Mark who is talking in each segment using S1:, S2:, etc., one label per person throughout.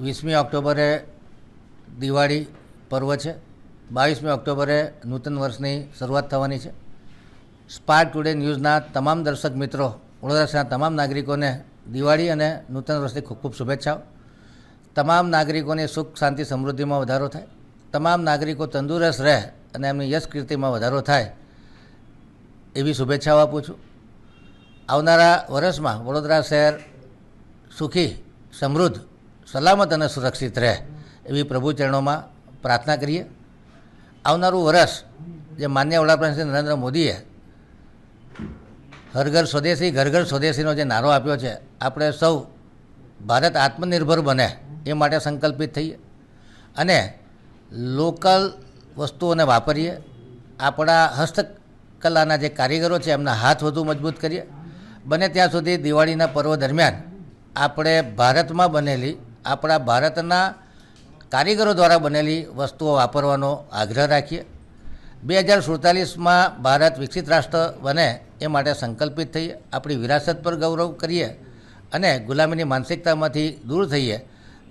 S1: વીસમી ઓક્ટોબરે દિવાળી પર્વ છે. બાવીસમી ઓક્ટોબરે નૂતન વર્ષની શરૂઆત થવાની છે. સ્પાર્ક ટુડે ન્યૂઝના તમામ દર્શક મિત્રો વડોદરા તમામ નાગરિકોને દિવાળી અને નૂતન વર્ષની ખૂબ ખૂબ શુભેચ્છાઓ. તમામ નાગરિકોની સુખ, શાંતિ, સમૃદ્ધિમાં વધારો થાય. તમામ નાગરિકો તંદુરસ્ત રહે અને એમની યશ કીર્તિમાં વધારો થાય એવી શુભેચ્છાઓ આપું છું. આવનારા વર્ષમાં વડોદરા શહેર સુખી, સમૃદ્ધ સલામત અને સુરક્ષિત રહે એવી પ્રભુ ચરણોમાં પ્રાર્થના કરીએ. આવનારું વર્ષ જે માન્ય વડાપ્રધાન શ્રી નરેન્દ્ર મોદીએ હર ઘર સ્વદેશી ઘર ઘર સ્વદેશીનો જે નારો આપ્યો છે, આપણે સૌ ભારત આત્મનિર્ભર બને એ માટે સંકલ્પિત થઈએ. અને લોકલ વસ્તુઓને વાપરીએ. આપણા હસ્તકલાના જે કારીગરો છે, એમના હાથ વધુ મજબૂત કરીએ. બને ત્યાં સુધી દિવાળીના પર્વ દરમિયાન આપણે ભારતમાં બનેલી આપણા ભારતના કારીગરો દ્વારા બનેલી વસ્તુઓ વાપરવાનો આગ્રહ રાખીએ. બે હજાર સુડતાલીસમાં ભારત વિકસિત રાષ્ટ્ર બને એ માટે સંકલ્પિત થઈએ, આપણી વિરાસત પર ગૌરવ કરીએ અને ગુલામીની માનસિકતામાંથી દૂર થઈએ,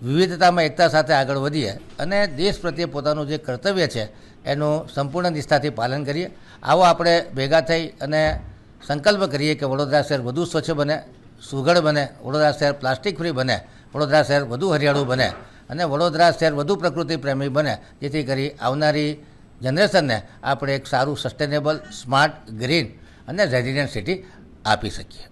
S1: વિવિધતામાં એકતા સાથે આગળ વધીએ અને દેશ પ્રત્યે પોતાનું જે કર્તવ્ય છે એનું સંપૂર્ણ નિષ્ઠાથી પાલન કરીએ. આવો આપણે ભેગા થઈ અને સંકલ્પ કરીએ કે વડોદરા શહેર વધુ સ્વચ્છ બને, સુઘડ બને, વડોદરા શહેર પ્લાસ્ટિક ફ્રી બને વડોદરા શહેર વધુ હરિયાળું બને અને વડોદરા શહેર વધુ પ્રકૃતિ પ્રેમી બને, જેથી કરી આવનારી જનરેશનને આપણે એક સારું સસ્ટેનેબલ સ્માર્ટ ગ્રીન અને રેઝિડન્ટ સિટી આપી શકીએ.